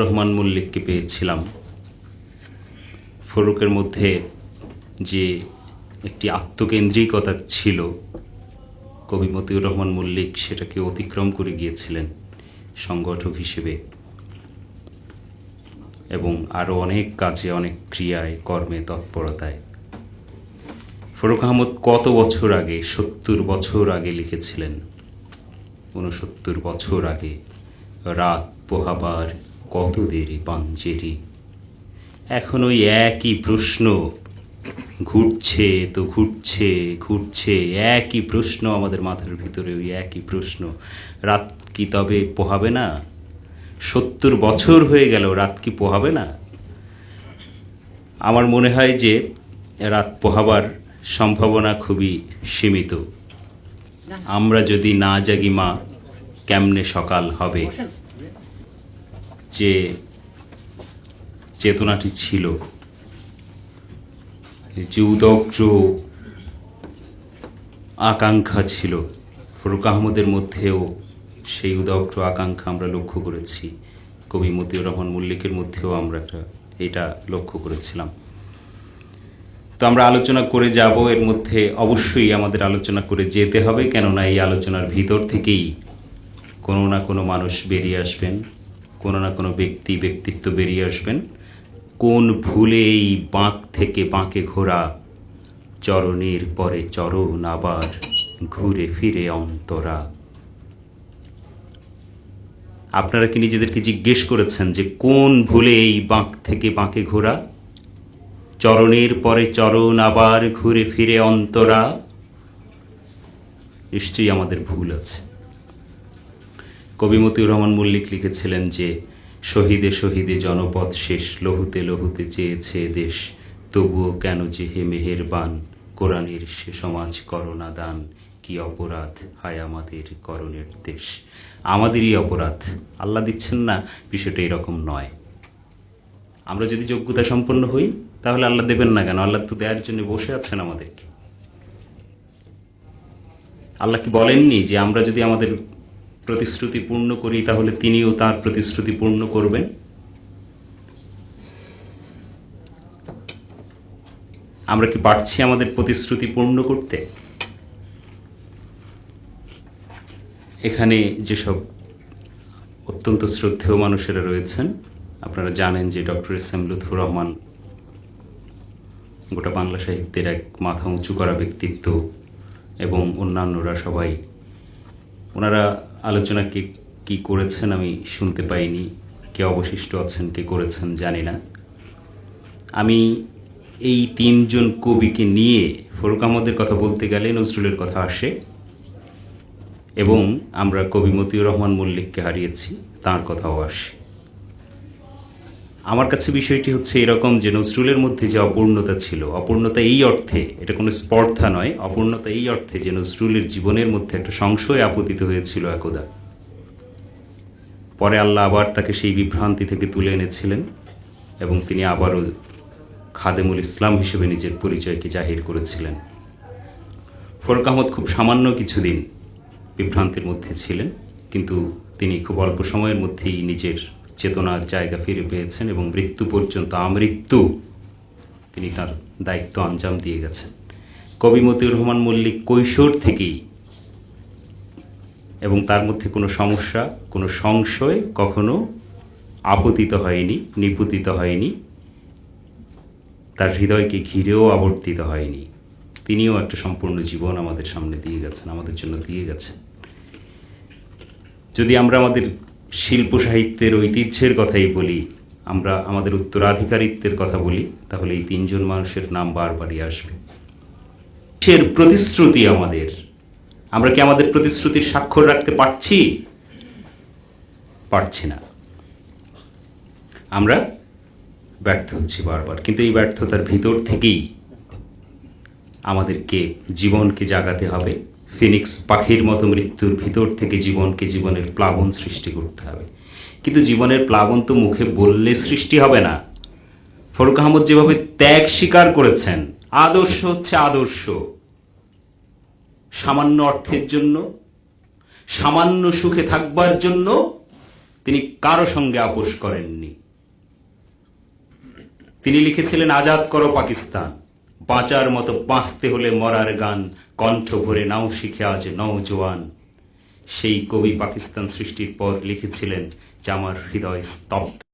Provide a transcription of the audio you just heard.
রহমান মল্লিককে পেয়েছিলাম। ফরুকের মধ্যে যে একটি আত্মকেন্দ্রিকতা ছিল, কবি মতিউর রহমান মল্লিক সেটাকে অতিক্রম করে গিয়েছিলেন সংগঠক হিসেবে। এবং আরও অনেক কাজে, অনেক ক্রিয়ায়, কর্মে তৎপরতায়। ফরুক আহমদ কত বছর আগে, সত্তর বছর আগে লিখেছিলেন? ঊনসত্তর বছর আগে রাত পোহাবার কত দেরি পাঞ্জেরি এখন ওই একই প্রশ্ন, ঘুরছে তো ঘুরছে ঘুরছে, একই প্রশ্ন আমাদের মাথার ভিতরে, ওই একই প্রশ্ন, রাত কি তবে পোহাবে না? সত্তর বছর হয়ে গেল, রাত কি পোহাবে না? আমার মনে হয় যে রাত পোহাবার সম্ভাবনা খুবই সীমিত। আমরা যদি না জাগি মা, কেমনে সকাল হবে? যে চেতনাটি ছিল, যে উদগ্র আকাঙ্ক্ষা ছিল, ফরুক আহমদের মধ্যেও সেই উদগ্র আকাঙ্ক্ষা আমরা লক্ষ্য করেছি। কবি মতিউর রহমান মল্লিকের মধ্যেও আমরা একটা এটা লক্ষ্য করেছিলাম। তো আমরা আলোচনা করে যাব, এর মধ্যে অবশ্যই আমাদের আলোচনা করে যেতে হবে, কেননা এই আলোচনার ভিতর থেকেই কোনো না কোনো মানুষ বেরিয়ে আসবেন। কোনো না কোনো ব্যক্তি ব্যক্তিত্ব বেরিয়ে আসবেন। কোন ভুলে এই বাঁক থেকে বাঁকে ঘোরা, চরণের পরে চরণ আবার ঘুরে ফিরে অন্তরা। আপনারা কি নিজেদেরকে জিজ্ঞেস করেছেন যে কোন ভুলে এই বাঁক থেকে বাঁকে ঘোরা, চরণের পরে চরণ আবার ঘুরে ফিরে অন্তরা? নিশ্চয়ই আমাদের ভুল আছে। কবি মতিউর রহমান মল্লিক লিখেছিলেন যে, শহীদে শহীদে জনপদ শেষ, লহুতে লহুতে চেয়েছে দেশ। তবুও কেন যে হে মেহের বান কোরআনের সে সমাজ করোনা দান। কি অপরাধ হায় আমাদের করণের দেশ? আমাদেরই অপরাধ। আল্লাহ দিচ্ছেন না, বিষয়টা এরকম নয়। আমরা যদি যোগ্যতা সম্পন্ন হই, তাহলে আল্লাহ দেবেন না কেন? আল্লাহ তো দেওয়ার জন্য বসে আছেন আমাদেরকে। আল্লাহ কি বলেননি যে, আমরা যদি আমাদের প্রতিশ্রুতি পূর্ণ করি তাহলে তিনিও তার প্রতিশ্রুতি পূর্ণ করবেন। আমরা কি পারছি আমাদের প্রতিশ্রুতি পূর্ণ করতে? এখানে যেসব অত্যন্ত শ্রদ্ধেয় মানুষেরা রয়েছেন আপনারা জানেন যে doctor S M Lutfur Rahman গোটা বাংলা সাহিত্যের এক মাথা উঁচু করা ব্যক্তিত্ব এবং অন্যান্যরা সবাই ওনারা আলোচনা কে কি করেছেন আমি শুনতে পাইনি। কে অবশিষ্ট আছেন, কে করেছেন জানি না। আমি এই তিনজন কবিকে নিয়ে ফরুক আহমদের কথা বলতে গেলে নজরুলের কথা আসে এবং আমরা কবি মতিউর রহমান মল্লিককে হারিয়েছি, তার কথাও আসে। আমার কাছে বিষয়টি হচ্ছে এরকম যে নজরুলের মধ্যে যে অপূর্ণতা ছিল, অপূর্ণতা এই অর্থে, এটা কোনো স্পর্ধা নয়, অপূর্ণতা এই অর্থে যে নজরুলের জীবনের মধ্যে একটা সংশয় আপতিত হয়েছিল একদা। পরে আল্লাহ আবার তাকে সেই বিভ্রান্তি থেকে তুলে এনেছিলেন এবং তিনি আবারও খাদেমুল ইসলাম হিসেবে নিজের পরিচয়কে জাহির করেছিলেন। ফরক আহমদ খুব সামান্য কিছুদিন বিভ্রান্তির মধ্যে ছিলেন, কিন্তু তিনি খুব অল্প সময়ের মধ্যেই নিজের চেতনার জায়গা ফিরে পেয়েছেন এবং মৃত্যু পর্যন্ত আমৃত্যু তিনি তার দায়িত্ব আঞ্জাম দিয়ে গেছেন। কবি মতিউর রহমান মল্লিক কৈশোর থেকেই এবং তার মধ্যে কোনো সমস্যা, কোনো সংশয় কখনো আপতিত হয়নি, নিপুতিত হয়নি, তার হৃদয়কে ঘিরেও আবর্তিত হয়নি। তিনিও একটা সম্পূর্ণ জীবন আমাদের সামনে দিয়ে গেছেন, আমাদের জন্য দিয়ে গেছেন। যদি আমরা আমাদের শিল্প সাহিত্যের ঐতিহ্যের কথাই বলি, আমরা আমাদের উত্তরাধিকারিত্বের কথা বলি, তাহলে এই তিনজন মানুষের নাম বারবারই আসবে। সের প্রতিশ্রুতি আমাদের? আমরা কি আমাদের প্রতিশ্রুতির স্বাক্ষর রাখতে পারছি? পারছি না। আমরা ব্যর্থ হচ্ছি বারবার, কিন্তু এই ব্যর্থতার ভিতর থেকেই আমাদেরকে জীবনকে জাগাতে হবে। ফিনিক্স পাখির মতো মৃত্যুর ভিতর থেকে জীবনকে জীবনের প্লাবন সৃষ্টি করতে হবে। কিন্তু জীবনের প্লাবন তো মুখে বললে সৃষ্টি হবে না। ফরুক আহমদ যেভাবে ত্যাগ স্বীকার করেছেন, আদর্শ হচ্ছে আদর্শ। সামান্য অর্থের জন্য, সামান্য সুখে থাকবার জন্য তিনি কারও সঙ্গে আপোষ করেননি। তিনি লিখেছিলেন, আজাদ করো পাকিস্তান, বাঁচার মতো বাঁচতে হলে মরার গান কণ্ঠ ভরে নাও শিখে আজ নওজোয়ান সেই কবি পাকিস্তান সৃষ্টির পর লিখেছিলেন যে আমার হৃদয় স্তব্ধ।